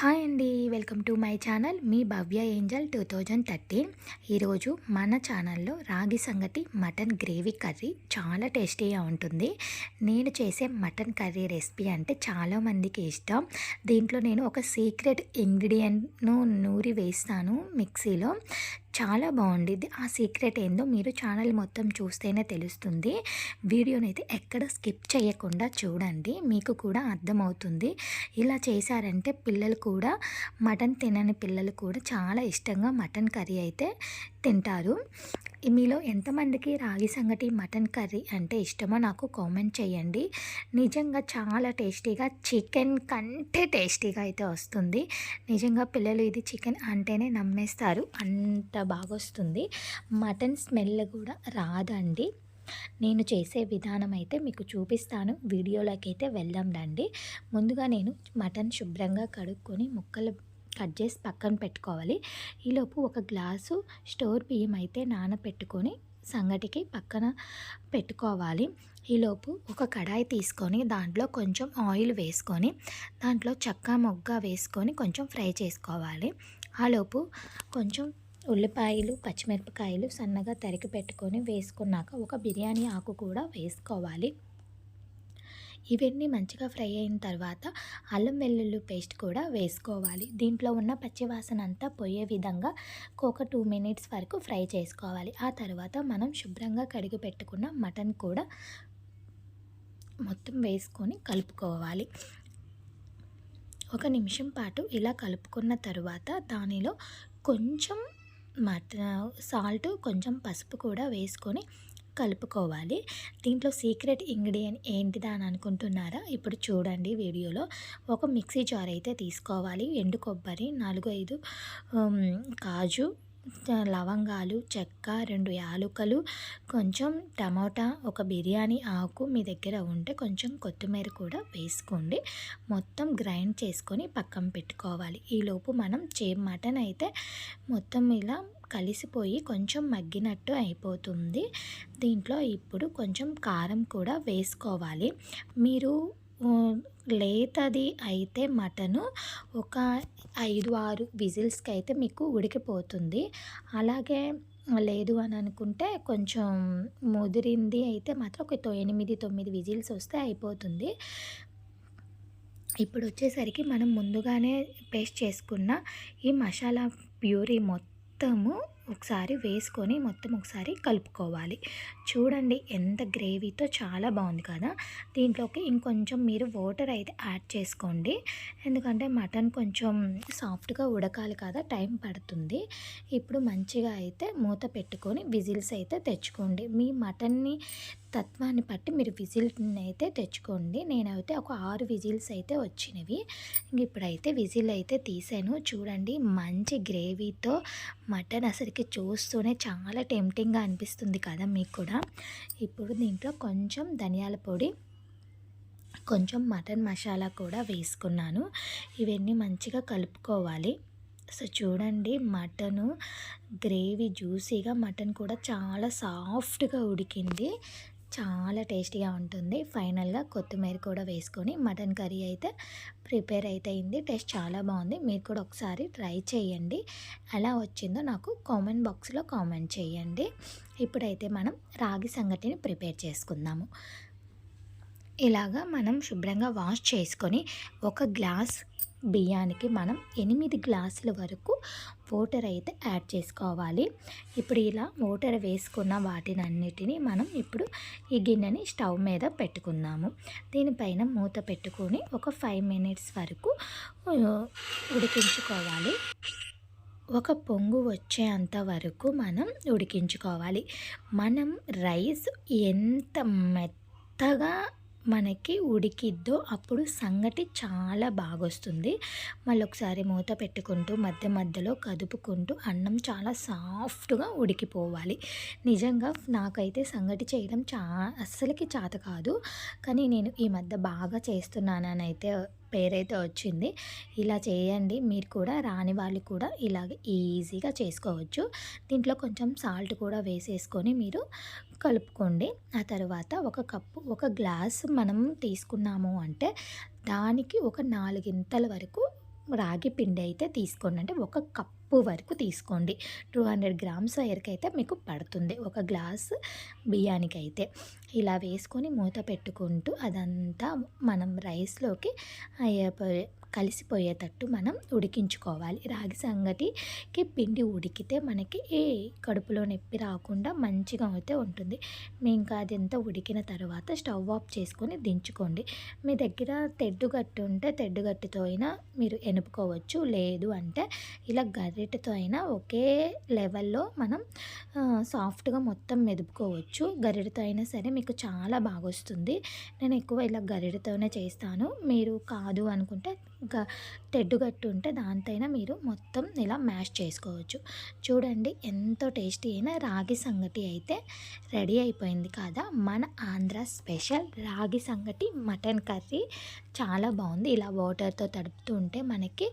Hi అండి welcome to my channel. Me Bhavya angel two thousand thirteen. ఈరోజు మన ఛానల్లో రాగి సంగటి మటన్ గ్రేవీ కర్రీ చాలా టేస్టీగా ఉంటుంది. నేను చేసే మటన్ కర్రీ రెసిపీ అంటే చాలామందికి ఇష్టం. దీంట్లో నేను ఒక సీక్రెట్ ఇంగ్రీడియంట్ను నూరి వేస్తాను మిక్సీలో. చాలా బాగుండిద్ది ఆ సీక్రెట్ ఏందో మీరు ఛానల్ మొత్తం చూస్తేనే తెలుస్తుంది. వీడియోని అయితే ఎక్కడ స్కిప్ చేయకుండా చూడండి. మీకు కూడా అర్థమవుతుంది. ఇలా చేశారంటే పిల్లలు కూడా మటన్ తినని పిల్లలు కూడా చాలా ఇష్టంగా మటన్ కర్రీ అయితే తింటారు. మీలో ఎంతమందికి రాగి సంగటి మటన్ కర్రీ అంటే ఇష్టమో నాకు కామెంట్ చేయండి. నిజంగా చాలా టేస్టీగా చికెన్ కంటే టేస్టీగా అయితే వస్తుంది. నిజంగా పిల్లలు ఇది చికెన్ అంటేనే నమ్మేస్తారు. అంత బాగా వస్తుంది మటన్ స్మెల్ కూడా రాదండి. నేను చేసే విధానం అయితే మీకు చూపిస్తాను. వీడియోలోకి అయితే వెళ్దాం రండి. ముందుగా నేను మటన్ శుభ్రంగా కడుక్కొని ముక్కలు కట్ చేసి పక్కన పెట్టుకోవాలి. ఈలోపు ఒక గ్లాసు స్టోర్ బియ్యం అయితే నానబెట్టుకొని సంగటికి పక్కన పెట్టుకోవాలి. ఈలోపు ఒక కడాయి తీసుకొని దాంట్లో కొంచెం ఆయిల్ వేసుకొని దాంట్లో చక్క మొగ్గ వేసుకొని కొంచెం ఫ్రై చేసుకోవాలి. ఆలోపు కొంచెం ఉల్లిపాయలు పచ్చిమిరపకాయలు సన్నగా తరిగి పెట్టుకొని వేసుకున్నాక ఒక బిర్యానీ ఆకు కూడా వేసుకోవాలి. ఇవన్నీ మంచిగా ఫ్రై అయిన తర్వాత అల్లం వెల్లుల్లి పేస్ట్ కూడా వేసుకోవాలి. దీంట్లో ఉన్న పచ్చివాసన అంతా పోయే విధంగా ఒక టూ మినిట్స్ వరకు ఫ్రై చేసుకోవాలి. ఆ తర్వాత మనం శుభ్రంగా కడిగి పెట్టుకున్న మటన్ కూడా మొత్తం వేసుకొని కలుపుకోవాలి. ఒక నిమిషం పాటు ఇలా కలుపుకున్న తర్వాత దానిలో కొంచెం మటన్ సాల్ట్ కొంచెం పసుపు కూడా వేసుకొని కలుపుకోవాలి. దీంట్లో సీక్రెట్ ఇంగ్రీడియంట్ ఏంటిదా అని అనుకుంటున్నారా? ఇప్పుడు చూడండి వీడియోలో. ఒక మిక్సీ జార్ అయితే తీసుకోవాలి. ఎండు కొబ్బరి నాలుగు ఐదు కాజు లవంగాలు చెక్క రెండు యాలకులు కొంచెం టమోటా ఒక బిర్యానీ ఆకు మీ దగ్గర ఉంటే కొంచెం కొత్తిమీర కూడా వేసుకోండి. మొత్తం గ్రైండ్ చేసుకొని పక్కన పెట్టుకోవాలి. ఈలోపు మనం చే మటన్ అయితే మొత్తం ఇలా కలిసిపోయి కొంచెం మగ్గినట్టు అయిపోతుంది. దీంట్లో ఇప్పుడు కొంచెం కారం కూడా వేసుకోవాలి. మీరు లేతది అయితే మటను ఒక ఐదు ఆరు విజిల్స్కి అయితే మీకు ఉడికిపోతుంది. అలాగే లేదు అని అనుకుంటే కొంచెం ముదిరింది అయితే మాత్రం ఒక ఎనిమిది తొమ్మిది విజిల్స్ వస్తే అయిపోతుంది. ఇప్పుడు వచ్చేసరికి మనం ముందుగానే పేస్ట్ చేసుకున్న ఈ మసాలా ప్యూరీ మొత్తము ఒకసారి వేసుకొని మొత్తం ఒకసారి కలుపుకోవాలి. చూడండి ఎంత గ్రేవీతో చాలా బాగుంది కదా. దీంట్లోకి ఇంకొంచెం మీరు వాటర్ అయితే యాడ్ చేసుకోండి. ఎందుకంటే మటన్ కొంచెం సాఫ్ట్గా ఉడకాలి కదా టైం పడుతుంది. ఇప్పుడు మంచిగా అయితే మూత పెట్టుకొని విజిల్స్ అయితే తెచ్చుకోండి. మీ మటన్ని తత్వాన్ని బట్టి మీరు విజిల్ని అయితే తెచ్చుకోండి. నేనైతే ఒక ఆరు విజిల్స్ అయితే వచ్చినవి. ఇప్పుడైతే విజిల్ అయితే తీసాను. చూడండి మంచి గ్రేవీతో మటన్ అసలు మనకి చూస్తూనే చాలా టెంప్టింగ్గా అనిపిస్తుంది కదా మీకు కూడా. ఇప్పుడు దీంట్లో కొంచెం ధనియాల పొడి కొంచెం మటన్ మసాలా కూడా వేసుకున్నాను. ఇవన్నీ మంచిగా కలుపుకోవాలి. సో చూడండి మటను గ్రేవీ జ్యూసీగా మటన్ కూడా చాలా సాఫ్ట్గా ఉడికింది. చాలా టేస్టీగా ఉంటుంది. ఫైనల్గా కొత్తిమీర కూడా వేసుకొని మటన్ కర్రీ అయితే ప్రిపేర్ అయితే అయింది టేస్ట్ చాలా బాగుంది. మీరు కూడా ఒకసారి ట్రై చేయండి. ఎలా వచ్చిందో నాకు కామెంట్ బాక్స్లో కామెంట్ చేయండి. ఇప్పుడైతే మనం రాగి సంగటిని ప్రిపేర్ చేసుకుందాము. ఇలాగా మనం శుభ్రంగా వాష్ చేసుకొని ఒక గ్లాస్ బియ్యానికి మనం ఎనిమిది గ్లాసుల వరకు వాటర్ అయితే యాడ్ చేసుకోవాలి. ఇప్పుడు ఇలా వాటర్ వేసుకున్న వాటిని అన్నిటినీ మనం ఇప్పుడు ఈ గిన్నెని స్టవ్ మీద పెట్టుకుందాము. దీనిపైన మూత పెట్టుకొని ఒక ఫైవ్ మినిట్స్ వరకు ఉడికించుకోవాలి. ఒక పొంగు వచ్చేంత వరకు మనం ఉడికించుకోవాలి. మనం రైస్ ఎంత మెత్తగా మనకి ఉడికిద్దో అప్పుడు సంగటి చాలా బాగొస్తుంది. మళ్ళీ ఒకసారి మూత పెట్టుకుంటూ మధ్య మధ్యలో కదుపుకుంటూ అన్నం చాలా సాఫ్ట్గా ఉడికిపోవాలి. నిజంగా నాకైతే సంగటి చేయడం చా అస్సలకి చేత కాదు. కానీ నేను ఈ మధ్య బాగా చేస్తున్నానని అయితే పేరైతే వచ్చింది. ఇలా చేయండి. మీరు కూడా రాని వాళ్ళు కూడా ఇలాగ ఈజీగా చేసుకోవచ్చు. దీంట్లో కొంచెం సాల్ట్ కూడా వేసేసుకొని మీరు కలుపుకోండి. ఆ తర్వాత ఒక కప్పు ఒక గ్లాస్ మనం తీసుకున్నాము అంటే దానికి ఒక నాలుగింతల వరకు రాగి పిండి అయితే తీసుకోండి. అంటే ఒక కప్పు వరకు తీసుకోండి. టూ హండ్రెడ్ గ్రామ్స్ వరకు అయితే మీకు పడుతుంది. ఒక గ్లాస్ బియ్యానికి అయితే ఇలా వేసుకొని మూత పెట్టుకుంటూ అదంతా మనం రైస్లోకి కలిసిపోయేటట్టు మనం ఉడికించుకోవాలి. రాగి సంగటికి పిండి ఉడికితే మనకి ఏ కడుపులో నొప్పి రాకుండా మంచిగా అయితే ఉంటుంది. మీ ఇంకా అది ఎంత ఉడికిన తర్వాత స్టవ్ ఆఫ్ చేసుకొని దించుకోండి. మీ దగ్గర తెడ్డుగట్టు ఉంటే తెడ్డుగట్టుతో అయినా మీరు ఎనుపుకోవచ్చు. లేదు అంటే ఇలా గరిటెతో అయినా ఒకే లెవెల్లో మనం సాఫ్ట్గా మొత్తం మెదుపుకోవచ్చు. గరిటెతో అయినా సరే మీకు చాలా బాగా వస్తుంది నేను ఎక్కువ ఇలా గరిటెతోనే చేస్తాను. మీరు కాదు అనుకుంటే ఇంకా తెడ్డుగట్టు ఉంటే దాంతైనా మీరు మొత్తం ఇలా మ్యాష్ చేసుకోవచ్చు. చూడండి ఎంతో టేస్టీ అయిన రాగి సంగటి అయితే రెడీ అయిపోయింది కదా. మన ఆంధ్ర స్పెషల్ రాగి సంగటి మటన్ కర్రీ చాలా బాగుంది. ఇలా వాటర్తో తడుపుతూ ఉంటే మనకి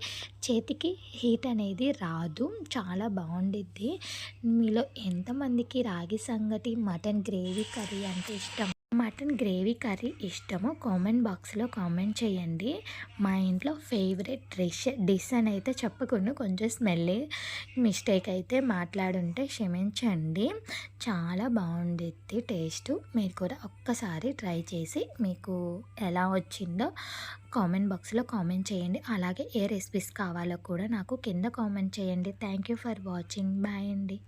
చేతికి హీట్ అనేది రాదు. చాలా బాగుండిద్ది. మీలో ఎంతమందికి రాగి సంగటి మటన్ గ్రేవీ కర్రీ అంటే ఇష్టం మటన్ గ్రేవీ కర్రీ ఇష్టమో కామెంట్ బాక్స్లో కామెంట్ చేయండి. మా ఇంట్లో ఫేవరెట్ డిష్ డిష్ అని అయితే చెప్పకుండా కొంచెం స్మెల్ మిస్టేక్ అయితే మాట్లాడుంటే క్షమించండి. చాలా బాగుండిద్ది టేస్ట్. మీరు కూడా ఒక్కసారి ట్రై చేసి మీకు ఎలా వచ్చిందో కామెంట్ బాక్స్లో కామెంట్ చేయండి. అలాగే ఏ రెసిపీస్ కావాలో కూడా నాకు కింద కామెంట్ చేయండి. Thank you for watching. Bye అండి.